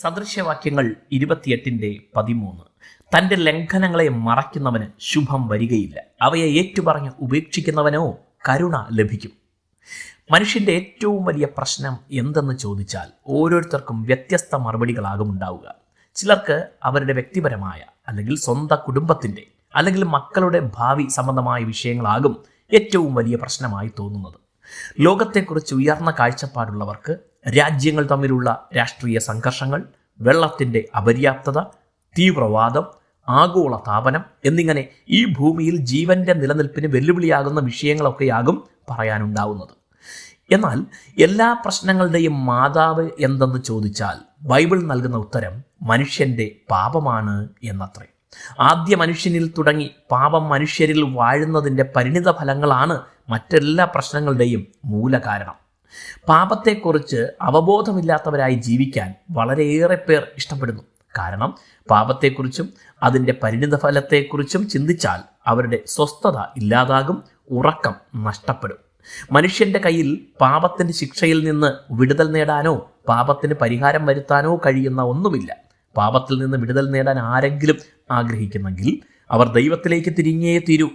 സദൃശ്യവാക്യങ്ങൾ ഇരുപത്തിയെട്ടിന്റെ പതിമൂന്ന്. തന്റെ ലംഘനങ്ങളെ മറയ്ക്കുന്നവന് ശുഭം വരികയില്ല. അവയെ ഏറ്റുപറഞ്ഞ് ഉപേക്ഷിക്കുന്നവനോ കരുണ ലഭിക്കും. മനുഷ്യന്റെ ഏറ്റവും വലിയ പ്രശ്നം എന്തെന്ന് ചോദിച്ചാൽ ഓരോരുത്തർക്കും വ്യത്യസ്ത മറുപടികളാകും ഉണ്ടാവുക ചിലർക്ക് അവരുടെ വ്യക്തിപരമായ അല്ലെങ്കിൽ സ്വന്തം കുടുംബത്തിന്റെ അല്ലെങ്കിൽ മക്കളുടെ ഭാവി സംബന്ധമായ വിഷയങ്ങളാകും ഏറ്റവും വലിയ പ്രശ്നമായി തോന്നുന്നത്. ലോകത്തെക്കുറിച്ച് ഉയർന്ന കാഴ്ചപ്പാടുള്ളവർക്ക് രാജ്യങ്ങൾ തമ്മിലുള്ള രാഷ്ട്രീയ സംഘർഷങ്ങൾ വെള്ളത്തിന്റെ അപര്യാപ്തത തീവ്രവാദം ആഗോള താപനം എന്നിങ്ങനെ ഈ ഭൂമിയിൽ ജീവന്റെ നിലനിൽപ്പിന് വെല്ലുവിളിയാകുന്ന വിഷയങ്ങളൊക്കെയാകും പറയാനുണ്ടാവുന്നത്. എന്നാൽ എല്ലാ പ്രശ്നങ്ങളുടെയും മാതാവ് എന്തെന്ന് ചോദിച്ചാൽ ബൈബിൾ നൽകുന്ന ഉത്തരം മനുഷ്യന്റെ പാപമാണ് എന്നത്രേ. ആദ്യ മനുഷ്യനിൽ തുടങ്ങി പാപം മനുഷ്യരിൽ വാഴുന്നതിന്റെ പരിണിത ഫലങ്ങളാണ് മറ്റെല്ലാ പ്രശ്നങ്ങളുടെയും മൂലകാരണം. പാപത്തെക്കുറിച്ച് അവബോധമില്ലാത്തവരായി ജീവിക്കാൻ വളരെയേറെ പേർ ഇഷ്ടപ്പെടുന്നു. കാരണം പാപത്തെക്കുറിച്ചും അതിന്റെ പരിണിത ഫലത്തെക്കുറിച്ചും ചിന്തിച്ചാൽ അവരുടെ സ്വസ്ഥത ഇല്ലാതാകും ഉറക്കം നഷ്ടപ്പെടും. മനുഷ്യന്റെ കയ്യിൽ പാപത്തിന്റെ ശിക്ഷയിൽ നിന്ന് വിടുതൽ നേടാനോ പാപത്തിന് പരിഹാരം വരുത്താനോ കഴിയുന്ന ഒന്നുമില്ല. പാപത്തിൽ നിന്ന് വിടുതൽ നേടാൻ ആരെങ്കിലും ആഗ്രഹിക്കുന്നെങ്കിൽ അവർ ദൈവത്തിലേക്ക് തിരിഞ്ഞേ തീരൂ.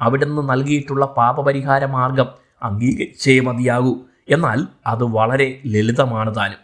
അവിടുന്ന് നൽകിയിട്ടുള്ള പാപപരിഹാര മാർഗം അംഗീകരിച്ചേ മതിയാകൂ. എന്നാൽ അത് വളരെ ലളിതമാണ് താനും.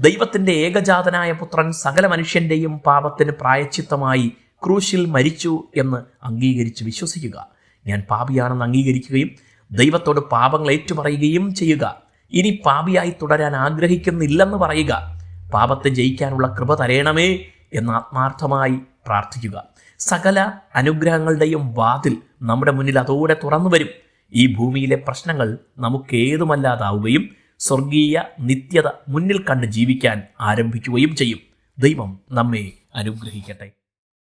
ദൈവത്തിന്റെ ഏകജാതനായ പുത്രൻ സകല മനുഷ്യന്റെയും പാപത്തിന് പ്രായച്ചിത്തമായി ക്രൂശിൽ മരിച്ചു എന്ന് അംഗീകരിച്ച് വിശ്വസിക്കുക. ഞാൻ പാപിയാണെന്ന് അംഗീകരിക്കുകയും ദൈവത്തോട് പാപങ്ങൾ ഏറ്റുപറയുകയും ചെയ്യുക. ഇനി പാപിയായി തുടരാൻ ആഗ്രഹിക്കുന്നില്ലെന്ന് പറയുക. പാപത്തെ ജയിക്കാനുള്ള കൃപ തരയണമേ എന്ന് ആത്മാർത്ഥമായി പ്രാർത്ഥിക്കുക. സകല അനുഗ്രഹങ്ങളുടെയും വാതിൽ നമ്മുടെ മുന്നിൽ അതോടെ തുറന്നു വരും. ഈ ഭൂമിയിലെ പ്രശ്നങ്ങൾ നമുക്കേതുമല്ലാതാവുകയും സ്വർഗീയ നിത്യത മുന്നിൽ കണ്ട് ജീവിക്കാൻ ആരംഭിക്കുകയും ചെയ്യും. ദൈവം നമ്മെ അനുഗ്രഹിക്കട്ടെ.